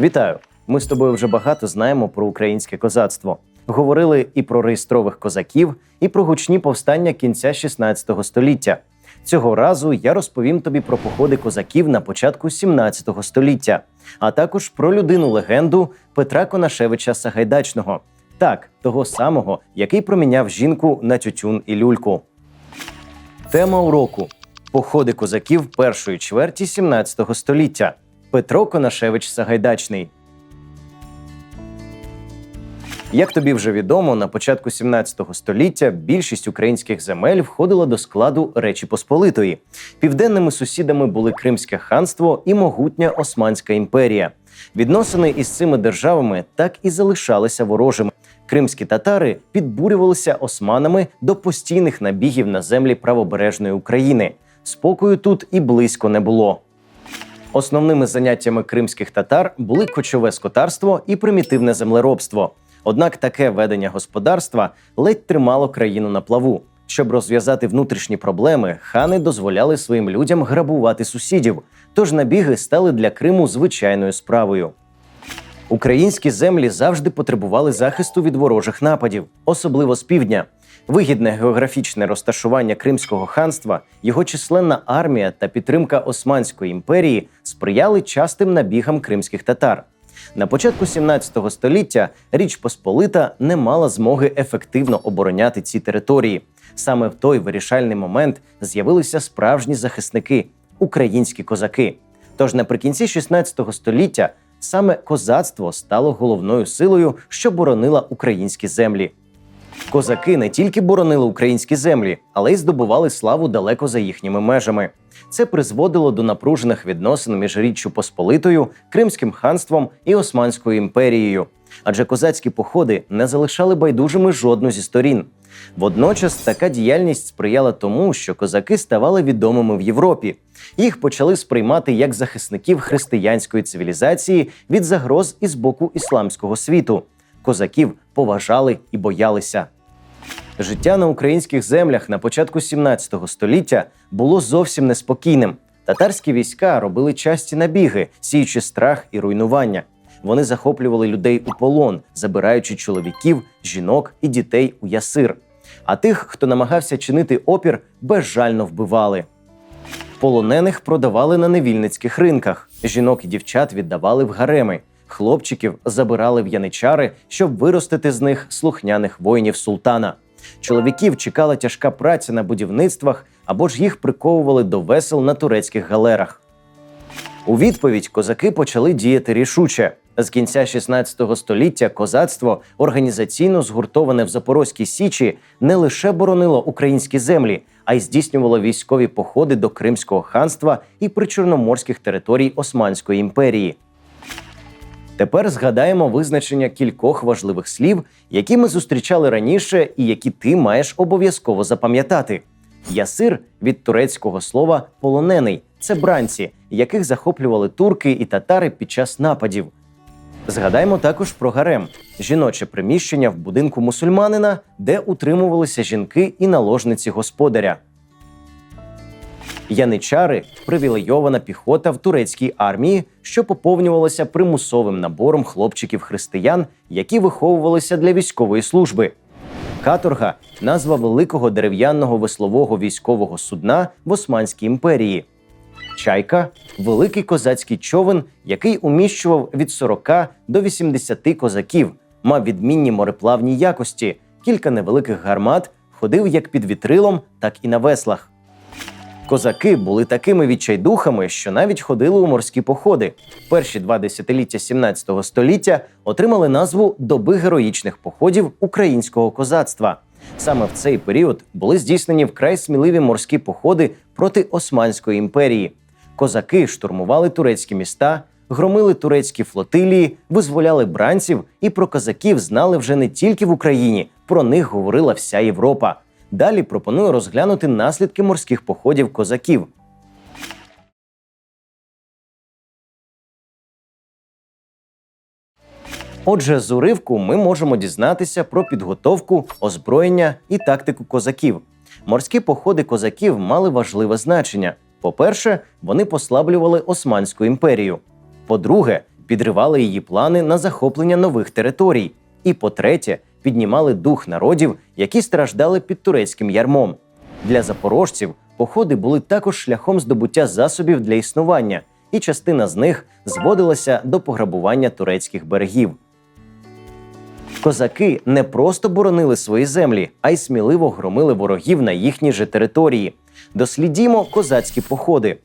Вітаю! Ми з тобою вже багато знаємо про українське козацтво. Говорили і про реєстрових козаків, і про гучні повстання кінця 16 століття. Цього разу я розповім тобі про походи козаків на початку 17 століття, а також про людину легенду Петра Конашевича Сагайдачного, так того самого, який проміняв жінку на тютюн і люльку. Тема уроку: походи козаків першої чверті 17 століття. Петро Конашевич Сагайдачний. Як тобі вже відомо, на початку 17 століття більшість українських земель входила до складу Речі Посполитої. Південними сусідами були Кримське ханство і могутня Османська імперія. Відносини із цими державами так і залишалися ворожими. Кримські татари підбурювалися османами до постійних набігів на землі правобережної України. Спокою тут і близько не було. Основними заняттями кримських татар були кочове скотарство і примітивне землеробство. Однак таке ведення господарства ледь тримало країну на плаву. Щоб розв'язати внутрішні проблеми, хани дозволяли своїм людям грабувати сусідів, тож набіги стали для Криму звичайною справою. Українські землі завжди потребували захисту від ворожих нападів, особливо з півдня. Вигідне географічне розташування Кримського ханства, його численна армія та підтримка Османської імперії сприяли частим набігам кримських татар. На початку 17 століття Річ Посполита не мала змоги ефективно обороняти ці території. Саме в той вирішальний момент з'явилися справжні захисники українські козаки. Тож наприкінці 16 століття саме козацтво стало головною силою, що боронила українські землі. Козаки не тільки боронили українські землі, але й здобували славу далеко за їхніми межами. Це призводило до напружених відносин між Річчю Посполитою, Кримським ханством і Османською імперією. Адже козацькі походи не залишали байдужими жодну зі сторін. Водночас така діяльність сприяла тому, що козаки ставали відомими в Європі. Їх почали сприймати як захисників християнської цивілізації від загроз із боку ісламського світу. Козаків поважали і боялися. Життя на українських землях на початку 17 століття було зовсім неспокійним. Татарські війська робили часті набіги, сіючи страх і руйнування. Вони захоплювали людей у полон, забираючи чоловіків, жінок і дітей у ясир. А тих, хто намагався чинити опір, безжально вбивали. Полонених продавали на невільницьких ринках. Жінок і дівчат віддавали в гареми. Хлопчиків забирали в яничари, щоб виростити з них слухняних воїнів султана. Чоловіків чекала тяжка праця на будівництвах або ж їх приковували до весел на турецьких галерах. У відповідь козаки почали діяти рішуче. З кінця 16 століття козацтво, організаційно згуртоване в Запорозькій Січі, не лише боронило українські землі, а й здійснювало військові походи до Кримського ханства і причорноморських територій Османської імперії. Тепер згадаємо визначення кількох важливих слів, які ми зустрічали раніше, і які ти маєш обов'язково запам'ятати. Ясир від турецького слова полонений це бранці, яких захоплювали турки і татари під час нападів. Згадаймо також про гарем жіноче приміщення в будинку мусульманина, де утримувалися жінки і наложниці господаря. Яничари привілейована піхота в турецькій армії, що поповнювалася примусовим набором хлопчиків-християн, які виховувалися для військової служби. Каторга назва великого дерев'яного веслового військового судна в Османській імперії. Чайка великий козацький човен, який уміщував від 40 до 80 козаків, мав відмінні мореплавні якості, кілька невеликих гармат, ходив як під вітрилом, так і на веслах. Козаки були такими відчайдухами, що навіть ходили у морські походи. Перші два десятиліття 17 століття отримали назву доби героїчних походів українського козацтва. Саме в цей період були здійснені вкрай сміливі морські походи проти Османської імперії. Козаки штурмували турецькі міста, громили турецькі флотилії, визволяли бранців, і про козаків знали вже не тільки в Україні, про них говорила вся Європа. Далі пропоную розглянути наслідки морських походів козаків. Отже, з уривку ми можемо дізнатися про підготовку, озброєння і тактику козаків. Морські походи козаків мали важливе значення. По-перше, вони послаблювали Османську імперію. По-друге, підривали її плани на захоплення нових територій. І по-третє, піднімали дух народів, які страждали під турецьким ярмом. Для запорожців походи були також шляхом здобуття засобів для існування, і частина з них зводилася до пограбування турецьких берегів. Козаки не просто боронили свої землі, а й сміливо громили ворогів на їхній же території. Дослідімо козацькі походи.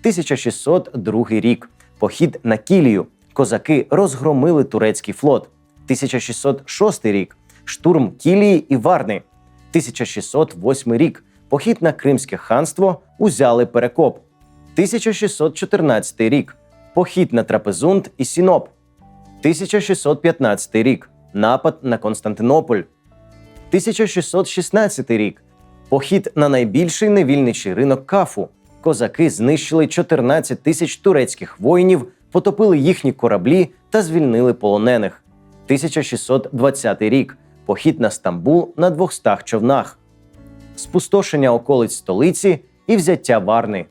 1602 рік. Похід на Кілію. Козаки розгромили турецький флот. 1606 рік. Штурм Кілії і Варни. 1608 рік. Похід на Кримське ханство. Узяли Перекоп. 1614 рік. Похід на Трапезунд і Сіноп. 1615 рік. Напад на Константинополь. 1616 рік. Похід на найбільший невільничий ринок Кафу. Козаки знищили 14 тисяч турецьких воїнів, потопили їхні кораблі та звільнили полонених. 1620 рік. Похід на Стамбул на 200 човнах. Спустошення околиць столиці і взяття Варни.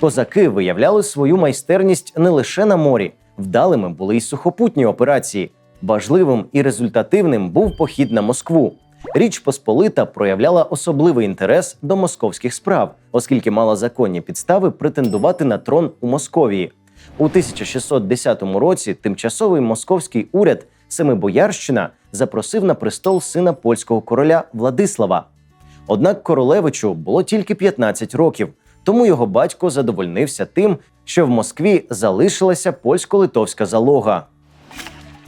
Козаки виявляли свою майстерність не лише на морі, вдалими були й сухопутні операції. Важливим і результативним був похід на Москву. Річ Посполита проявляла особливий інтерес до московських справ, оскільки мала законні підстави претендувати на трон у Московії. У 1610 році тимчасовий московський уряд Семибоярщина запросив на престол сина польського короля Владислава. Однак королевичу було тільки 15 років, тому його батько задовольнився тим, що в Москві залишилася польсько-литовська залога.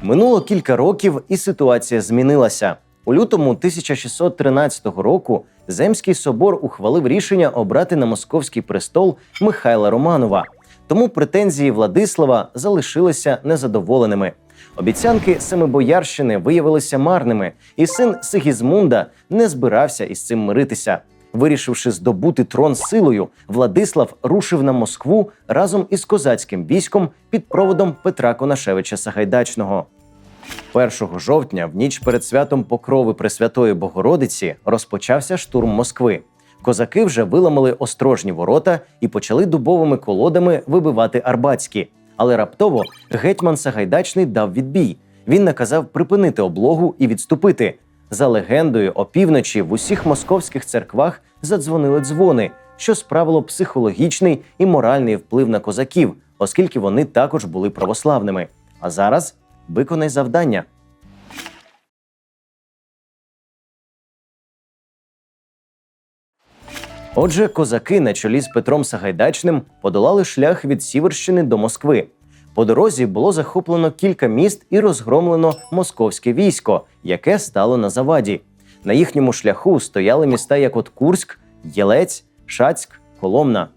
Минуло кілька років, і ситуація змінилася. У лютому 1613 року Земський собор ухвалив рішення обрати на московський престол Михайла Романова. Тому претензії Владислава залишилися незадоволеними. Обіцянки Семибоярщини виявилися марними, і син Сигізмунда не збирався із цим миритися. Вирішивши здобути трон силою, Владислав рушив на Москву разом із козацьким військом під проводом Петра Конашевича Сагайдачного. 1 жовтня, в ніч перед святом Покрови Пресвятої Богородиці, розпочався штурм Москви. Козаки вже виламали острожні ворота і почали дубовими колодами вибивати Арбатські. Але раптово гетьман Сагайдачний дав відбій. Він наказав припинити облогу і відступити. За легендою, опівночі в усіх московських церквах задзвонили дзвони, що справило психологічний і моральний вплив на козаків, оскільки вони також були православними. А зараз виконай завдання. Отже, козаки на чолі з Петром Сагайдачним подолали шлях від Сіверщини до Москви. По дорозі було захоплено кілька міст і розгромлено московське військо, яке стало на заваді. На їхньому шляху стояли міста як от Курськ, Єлець, Шацьк, Коломна.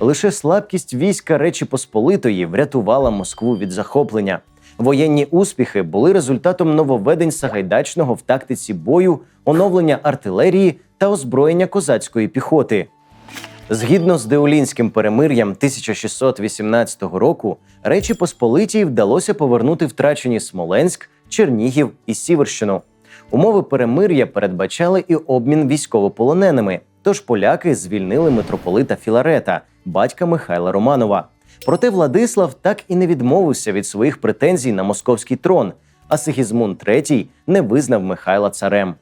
Лише слабкість війська Речі Посполитої врятувала Москву від захоплення. Воєнні успіхи були результатом нововведень Сагайдачного в тактиці бою, оновлення артилерії та озброєння козацької піхоти. Згідно з Деулінським перемир'ям 1618 року, Речі Посполитій вдалося повернути втрачені Смоленськ, Чернігів і Сіверщину. Умови перемир'я передбачали і обмін військовополоненими. Тож поляки звільнили митрополита Філарета, батька Михайла Романова. Проте Владислав так і не відмовився від своїх претензій на московський трон, а Сигізмунд III не визнав Михайла царем.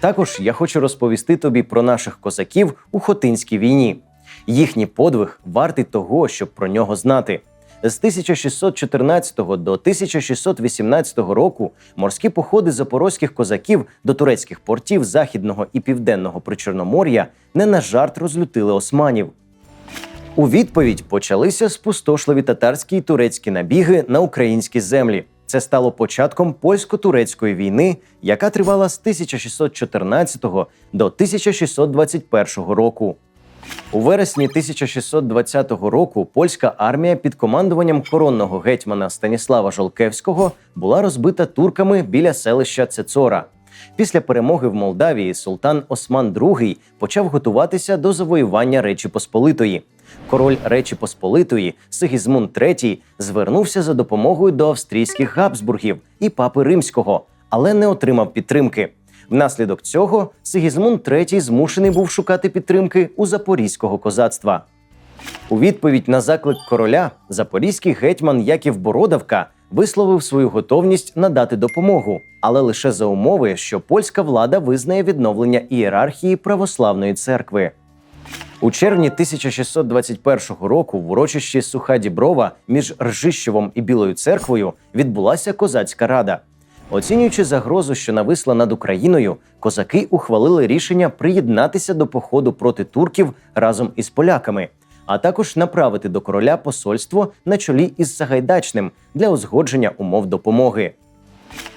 Також я хочу розповісти тобі про наших козаків у Хотинській війні. Їхній подвиг вартий того, щоб про нього знати. З 1614 до 1618 року морські походи запорозьких козаків до турецьких портів західного і південного причорномор'я не на жарт розлютили османів. У відповідь почалися спустошливі татарські й турецькі набіги на українські землі. Це стало початком польсько-турецької війни, яка тривала з 1614 до 1621 року. У вересні 1620 року польська армія під командуванням коронного гетьмана Станіслава Жолкевського була розбита турками біля селища Цецора. Після перемоги в Молдавії султан Осман II почав готуватися до завоювання Речі Посполитої. Король Речі Посполитої Сигізмунд III звернувся за допомогою до австрійських Габсбургів і папи Римського, але не отримав підтримки. Внаслідок цього Сигізмунд III змушений був шукати підтримки у запорізького козацтва. У відповідь на заклик короля запорізький гетьман Яків Бородавка висловив свою готовність надати допомогу, але лише за умови, що польська влада визнає відновлення ієрархії православної церкви. У червні 1621 року в урочищі Суха Діброва між Ржищевом і Білою церквою відбулася козацька рада. Оцінюючи загрозу, що нависла над Україною, козаки ухвалили рішення приєднатися до походу проти турків разом із поляками, а також направити до короля посольство на чолі із Сагайдачним для узгодження умов допомоги.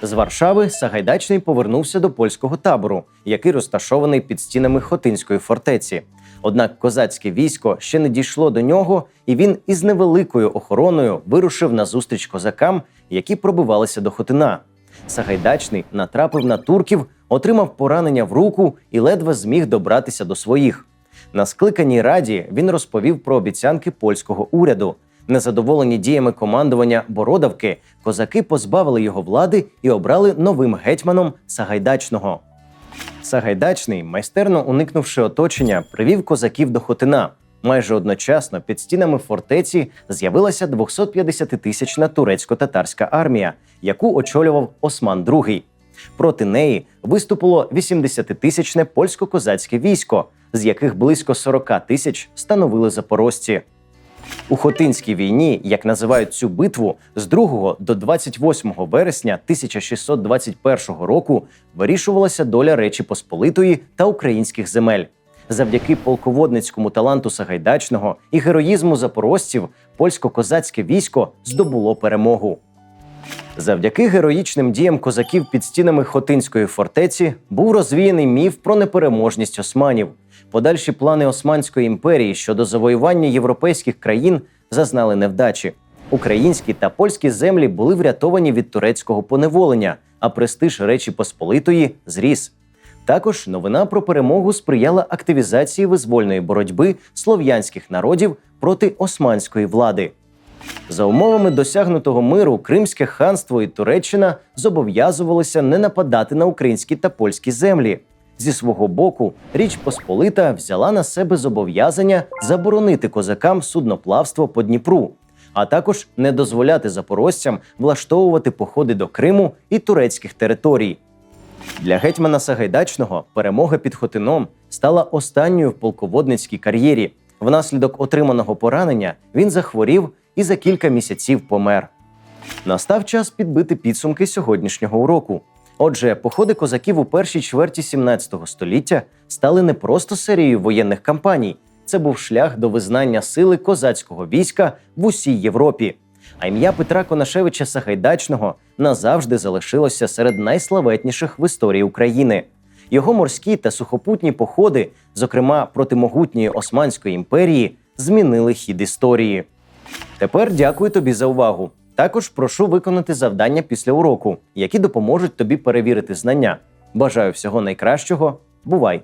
З Варшави Сагайдачний повернувся до польського табору, який розташований під стінами Хотинської фортеці. Однак козацьке військо ще не дійшло до нього, і він із невеликою охороною вирушив на зустріч козакам, які пробивалися до Хотина. Сагайдачний натрапив на турків, отримав поранення в руку і ледве зміг добратися до своїх. На скликаній раді він розповів про обіцянки польського уряду. Незадоволені діями командування Бородавки, козаки позбавили його влади і обрали новим гетьманом Сагайдачного. Сагайдачний, майстерно уникнувши оточення, привів козаків до Хотина. Майже одночасно під стінами фортеці з'явилася 250-тисячна турецько-татарська армія, яку очолював Осман II. Проти неї виступило 80-тисячне польсько-козацьке військо, з яких близько 40 тисяч становили запорожці. У Хотинській війні, як називають цю битву, з 2 до 28 вересня 1621 року вирішувалася доля Речі Посполитої та українських земель. Завдяки полководницькому таланту Сагайдачного і героїзму запорожців польсько-козацьке військо здобуло перемогу. Завдяки героїчним діям козаків під стінами Хотинської фортеці був розвіяний міф про непереможність османів. Подальші плани Османської імперії щодо завоювання європейських країн зазнали невдачі. Українські та польські землі були врятовані від турецького поневолення, а престиж Речі Посполитої зріс. Також новина про перемогу сприяла активізації визвольної боротьби слов'янських народів проти османської влади. За умовами досягнутого миру Кримське ханство і Туреччина зобов'язувалися не нападати на українські та польські землі. Зі свого боку, Річ Посполита взяла на себе зобов'язання заборонити козакам судноплавство по Дніпру, а також не дозволяти запорожцям влаштовувати походи до Криму і турецьких територій. Для гетьмана Сагайдачного перемога під Хотином стала останньою в полководницькій кар'єрі. Внаслідок отриманого поранення він захворів і за кілька місяців помер. Настав час підбити підсумки сьогоднішнього уроку. Отже, походи козаків у першій чверті 17 століття стали не просто серією воєнних кампаній, це був шлях до визнання сили козацького війська в усій Європі. А ім'я Петра Конашевича Сагайдачного назавжди залишилося серед найславетніших в історії України. Його морські та сухопутні походи, зокрема проти могутньої Османської імперії, змінили хід історії. Тепер дякую тобі за увагу. Також прошу виконати завдання після уроку, які допоможуть тобі перевірити знання. Бажаю всього найкращого. Бувай!